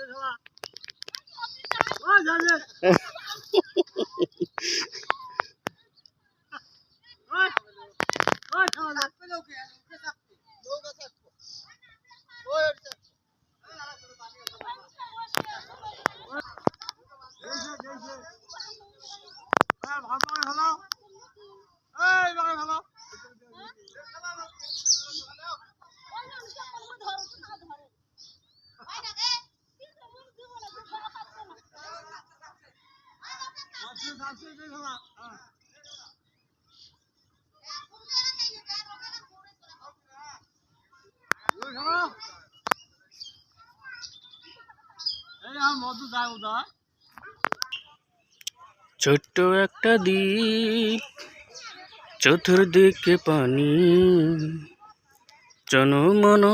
যায় উদয় ছোট্ট একটা দ্বীপ চতুর্দিকে পানি। জনমন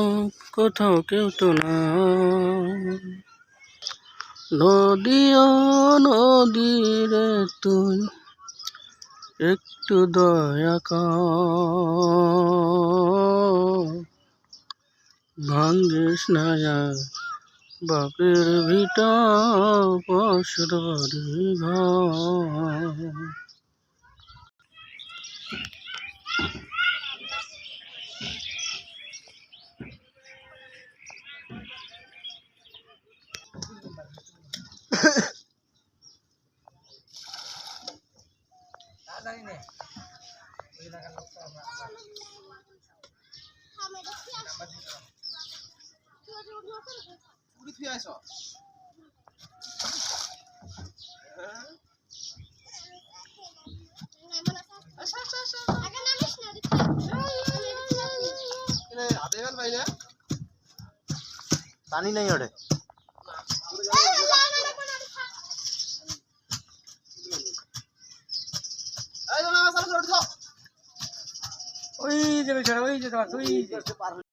কোথাও কেউ তো না নদী ও নদী রে তুই একটু দয়া কর। ভাঙ্গিস না আর বাপের ভিটা পশুর ঘর পানি নেই ওঠে ওই যে বেচারা ওই যে তোমার ওই যে।